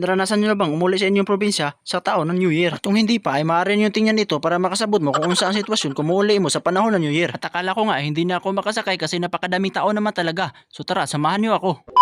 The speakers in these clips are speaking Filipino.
naranasan nyo na bang umuli sa inyong probinsya sa taon ng New Year? At kung hindi pa, ay maaari nyo tingnan ito para makasabot mo kung saan sitwasyon kung umuuli mo sa panahon ng New Year. At akala ko nga, hindi na ako makasakay kasi napakadaming tao naman talaga. So tara, samahan nyo ako.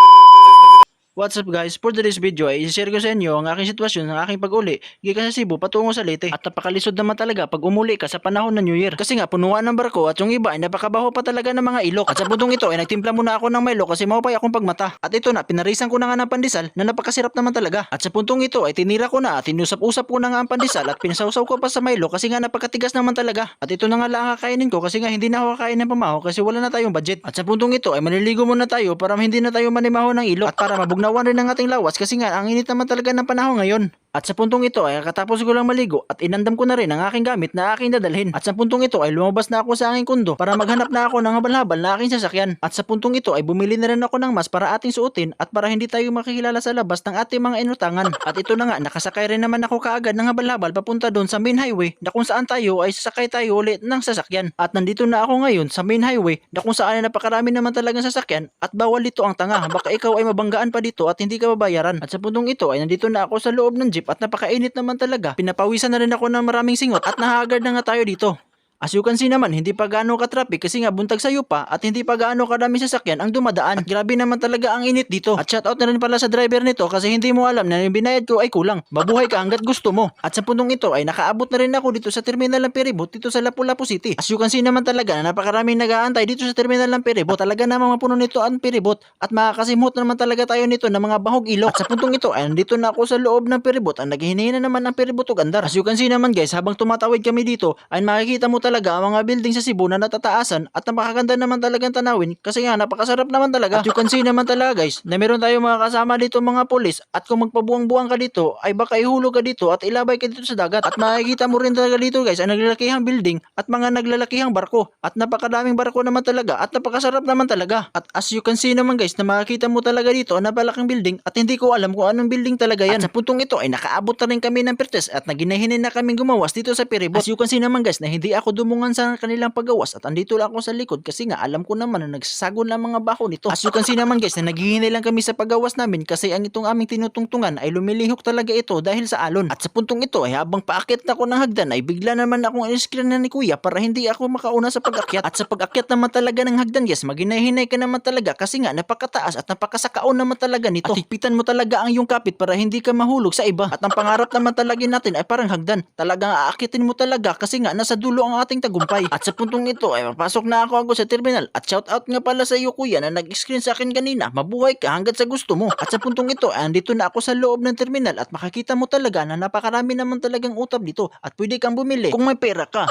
What's up guys? For today's video ay i-share ko sa inyo ang aking sitwasyon ng aking pag-uli gikan sa Cebu patungo sa Leyte. At napakalisod naman talaga pag umuli ka sa panahon ng New Year. Kasi nga punuan ng barko at yung iba ay napakabaho pa talaga ng mga ilok. At sa puntong ito ay nagtimpla muna ako ng Milo kasi maupay akong pagmata. At ito na, pinarisan ko na nga ng pandesal na napakasirap naman talaga. At sa puntong ito ay tinira ko na at tinusap-usap ko na nga ang pandesal at pinasawsaw ko pa sa Milo kasi nga napakatigas naman talaga. At ito na nga lang ang kakainin ko kasi nga hindi na ako kakain ng pamaho kasi wala na tayong budget. At sa puntong ito ay maniligo muna tayo para hindi na tayo manimaho ng ilok at para mabugnawan rin ang ating lawas kasi nga ang init naman talaga ng panahon ngayon. At sa puntong ito ay katapos ko lang maligo at inandam ko na rin ang aking gamit na aking dadalhin. At sa puntong ito ay lumabas na ako sa aking kundo para maghanap na ako ng habal-habal na aking sasakyan. At sa puntong ito ay bumili na rin ako ng mas para ating suotin at para hindi tayo makikilala sa labas ng ating mga inutangan. At ito na nga, nakasakay rin naman ako kaagad ng habal-habal papunta doon sa main highway na kung saan tayo ay sasakay tayo ulit ng sasakyan. At nandito na ako ngayon sa main highway na kung saan ay napakarami naman talagang sasakyan at bawal dito ang tanga. Baka ikaw ay mabanggaan pa dito at hindi ka babayaran. At sa puntong ito ay nandito na ako sa loob ng jeep at napakainit naman talaga. Pinapawisan na rin ako ng maraming singot at nahagard na nga tayo dito. As you can see naman, hindi pa gaano ka-traffic kasi nga buntag sa pa at hindi pa gaano kadami sasakyan ang dumadaan. At grabe naman talaga ang init dito. At shoutout na rin pala sa driver nito kasi hindi mo alam na yung binayad ko ay kulang. Mabuhay ka hanggat gusto mo. At sa puntong ito ay nakaabot na rin ako dito sa terminal ng Peribot dito sa Lapu-Lapu City. As you can see naman talaga na napakaraming nag-aantay dito sa terminal ng Peribot. Talaga namang mapuno nito ang Peribot at makakasimot naman talaga tayo nito ng mga bahog ilok. At sa puntong ito ay nandito na ako sa loob ng Peribot. Ang naghihinay na naman ang Peribot ug andar. As you can see naman guys, habang tumatawid kami dito ay makikita mo talaga ang mga building sa Cebu na natataasan at napakaganda naman talagang tanawin kasi nga napakasarap naman talaga. At you can see naman talaga guys na meron tayong mga kasama dito mga pulis at kung magpabuang-buang ka dito ay baka ihulog ka dito at ilabay ka dito sa dagat. At makikita mo rin talaga dito guys ang naglalakihang building at mga naglalakihang barko at napakadaming barko naman talaga at napakasarap naman talaga. At as you can see naman guys na makikita mo talaga dito ang napalaking building at hindi ko alam kung anong building talaga yan. At sa puntong ito ay nakaabot na rin kami ng Pertes at naginahinay na kaming gumawas dito sa Peribot. As you can see naman guys na hindi ako dumungan sa kanilang paggawas at andito lang ako sa likod kasi nga alam ko naman na nagsasagon lang mga baho nito. As you can see naman guys na naghihinay lang kami sa paggawas namin kasi ang itong aming tinutungtungan ay lumilihok talaga ito dahil sa alon. At sa puntong ito ay habang paakit na ako ng hagdan ay bigla naman akong iniskrin na ni kuya para hindi ako makauna sa pag-akyat. At sa pag-akyat naman talaga ng hagdan guys maghinay-hinay ka naman talaga kasi nga napakataas at napakasakaon naman talaga nito. At higpitan mo talaga ang iyong kapit para hindi ka mahulog sa iba. At ang pangarap naman talaga natin ay parang hagdan. Talagang aakitin mo talaga kasi nga nasa dulo ang ating tagumpay. At sa puntong ito ay papasok na ako ako sa terminal at shout out nga pala sa iyo kuya na nag-screen sa akin kanina. Mabuhay ka hanggat sa gusto mo. At sa puntong ito ay andito na ako sa loob ng terminal at makikita mo talaga na napakarami naman talagang utab dito at pwede kang bumili kung may pera ka.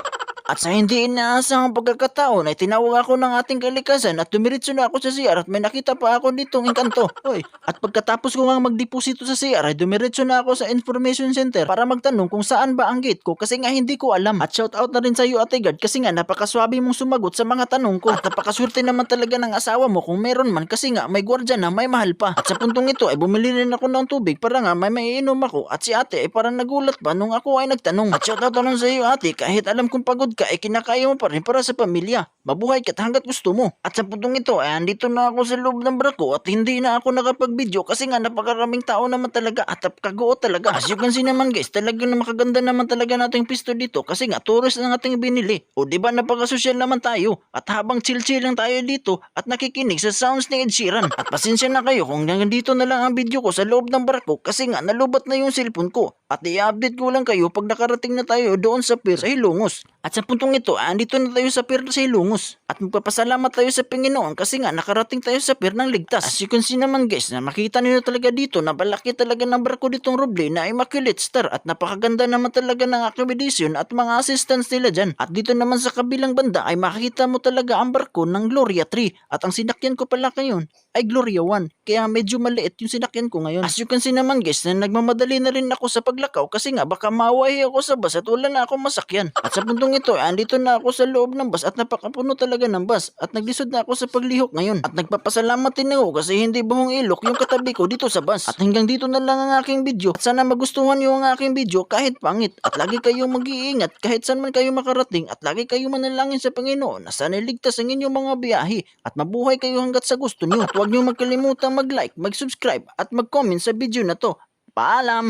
At sa hindi inaasang pagkakataon ay tinawag ako ng ating kalikasan at dumiritso na ako sa CR at may nakita pa ako ditong engkanto. Oy. At pagkatapos ko nga magdeposito sa CR ay dumiritso na ako sa information center para magtanong kung saan ba ang gate ko kasi nga hindi ko alam. At shout out na rin sa iyo Ate Gard kasi nga napakaswabe mong sumagot sa mga tanong ko. At napakaswerte naman talaga ng asawa mo kung meron man kasi nga may gwardya na may mahal pa. At sa puntong ito ay bumili rin ako ng tubig para nga may maiinom ako at si ate ay parang nagulat pa nung ako ay nagtanong. At shout out na rin sa iyo ate kahit alam kong pagod ka ay kinakaya mo pa rin para sa pamilya. Mabuhay ka hanggat gusto mo. At sa puntong ito ay andito na ako sa loob ng barko at hindi na ako nakapag-video kasi nga napakaraming tao naman talaga at napakaguo talaga. As you can see naman guys, talaga na makaganda naman talaga nating pisto dito kasi nga tourist na ating binili. O di ba napaka-social naman tayo at habang chill-chill lang tayo dito at nakikinig sa sounds ni Ed Sheeran. At pasensya na kayo kung nandito na lang ang video ko sa loob ng barko kasi nga nalubat na yung cellphone ko. At i-update ko lang kayo pag nakarating na tayo doon sa pier sa Hilongos. At sa puntong ito, andito na tayo sa pier sa Hilongos. At magpapasalamat tayo sa Panginoon kasi nga nakarating tayo sa pier ng ligtas. As you can see naman guys, na makita niyo talaga dito na balaki talaga ng barko ditong Roble na Immaculate Star at napakaganda naman talaga ng accommodation at mga assistants nila dyan. At dito naman sa kabilang banda ay makikita mo talaga ang barko ng Gloria 3 at ang sinakyan ko pala ngayon ay Gloria 1 kaya medyo maliit yung sinakyan ko ngayon. As you can see naman guys na nagmamadali na rin ako sa paglakaw kasi nga baka maway ako sa bus at wala na akong masakyan. At sa puntong ito andito na ako sa loob ng bus at napakapuno talaga ng bus at naglisod na ako sa paglihok ngayon. At nagpapasalamat din ako kasi hindi buhong ilok yung katabi ko dito sa bus. At hanggang dito na lang ang aking video. At sana magustuhan niyo ang aking video kahit pangit. At lagi kayong mag-iingat kahit saan man kayo makarating at lagi kayong manalangin sa Panginoon na sana iligtas ang inyong mga biyahe at mabuhay kayo hanggat sa gusto niyo. At huwag niyo magkalimutang mag-like, mag-subscribe at mag-comment sa video na to Paalam!